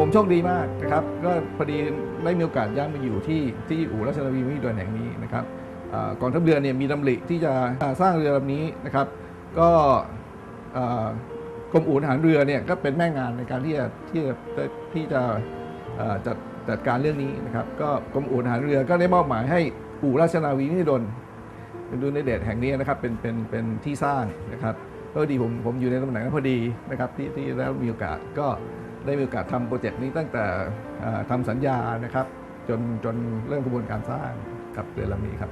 ผมโชคดีมากนะครับ ก็พอดีได้มีโอกาสย้ายมาอยู่ที่ที่อู่ราชนาวีมิตรด่วนแห่งนี้นะครับอ่ากองทัพเรือเนี่ยมีดำริที่จะสร้างเรือลำนี้นะครับ ก็กรมอู่ทหารเรือเนี่ยก็เป็นแม่งานในการที่จะที่จะที่จะจัดจัดการเรื่องนี้นะครับ ก็กรมอู่ทหารเรือก็ได้มอบหมายให้อู่ราชนาวีนิดลเป็นดูในเดชแห่งนี้นะครับเป็นเป็นเป็นที่สร้างนะครับก็ดีผมผมอยู่ในตำแหน่งนั้นพอดีนะครับที่ที่ได้วมีโอกาสก็ ได้มีโอกาสทำโปรเจกต์นี้ตั้งแต่ทำสัญญานะครับจนจนเริ่มกระบวนการสร้างกับเรือลำนี้ครับ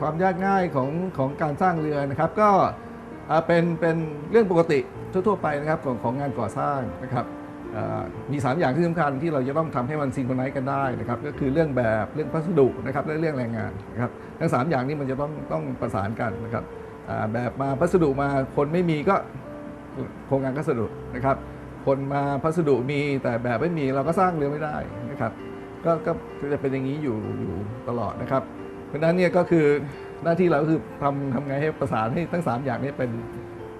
ความยากง่ายของของการสร้างเรือนะครับ ก็เป็นเป็นเรื่องปกติทั่ว ๆ ไปนะครับของของงานก่อสร้างนะครับอ่ามี 3 อย่างที่สำคัญที่เราจะต้องทำให้มันซิงโครไนซ์กันได้นะครับก็คือเรื่องแบบเรื่องพัสดุนะครับและเรื่องแรงงานนะครับทั้ง 3 อย่างนี้มันจะต้องต้องประสานกันนะครับแบบมาพัสดุมาคนไม่มีก็โครงการก็สะดุดนะครับ คนมาพัสดุมีแต่แบบไม่มีเราก็สร้างเรือไม่ได้นะครับก็ก็จะเป็นอย่างนี้อยู่อยู่ตลอดนะครับ เพราะฉะนั้นเนี่ยก็คือหน้าที่เราก็คือทำทำไงให้ประสานให้ทั้ง 3 อย่างนี้เป็น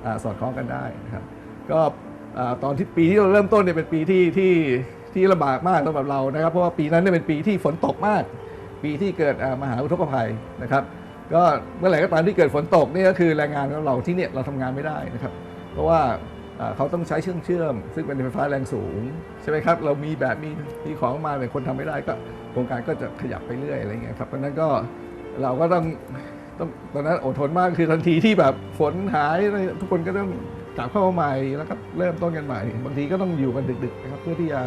อสอดคล้องกันได้นะครับ ก็ตอนที่ปีที่เราเริ่มต้นเนี่ยเป็นปีที่ที่ที่ลำบากมากสำหรับเรานะครับ เพราะว่าปีนั้นเนี่ยเป็นปีที่ฝนตกมาก ปีที่เกิดมหาอุทกภัยนะครับ ก็เมื่อไหร่ก็ตามที่เกิดฝนตกนี่ก็คือแรงงานของเราที่เนี่ยเราทำงานไม่ได้นะครับ เพราะว่า เขาต้องใช้เชื่อมเชื่อม ซึ่งเป็นไฟฟ้าแรงสูง ใช่ไหมครับ เรามีแบบมีมีของมาแต่คนทำไม่ได้ก็โครงการก็จะขยับไปเรื่อยอะไรเงี้ยครับเพราะนั้นก็เราก็ต้องต้องตอนนั้นอดทนมากคือทันทีที่แบบฝนหายทุกคนก็ต้องกลับเข้ามาใหม่แล้วก็เริ่มต้นกันใหม่ บางทีก็ต้องอยู่กันดึกๆนะครับเพื่อที่จะ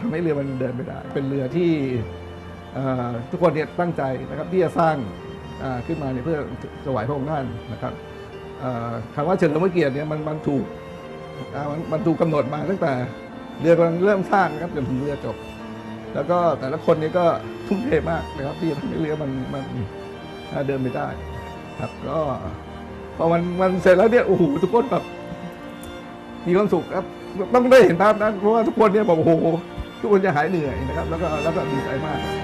ทำให้เรือมันเดินไปได้ เป็นเรือที่ทุกคนเนี่ยตั้งใจนะครับที่จะสร้างขึ้นมาเนี่ยเพื่อถวายพระองค์ท่านนะครับ คำว่าเฉลิมพระเกียรติเนี่ยมันมันถูกมันมันถูกกำหนดมาตั้งแต่เรือกำลังเริ่มสร้างนะครับจนถึงเรือจบ แล้วก็แต่ละคนเนี่ยก็ทุ่มเทมากนะครับ ที่จะทำให้เรือมันมันเดินไปได้ ครับก็พอมันมันเสร็จแล้วเนี่ยโอ้โหทุกคนแบบมีความสุขครับต้องได้เห็นภาพนั้นเพราะว่าทุกคนเนี่ยบอกโอ้โหทุกคนจะหายเหนื่อยนะครับ แล้วก็แล้วก็ดีใจมากครับ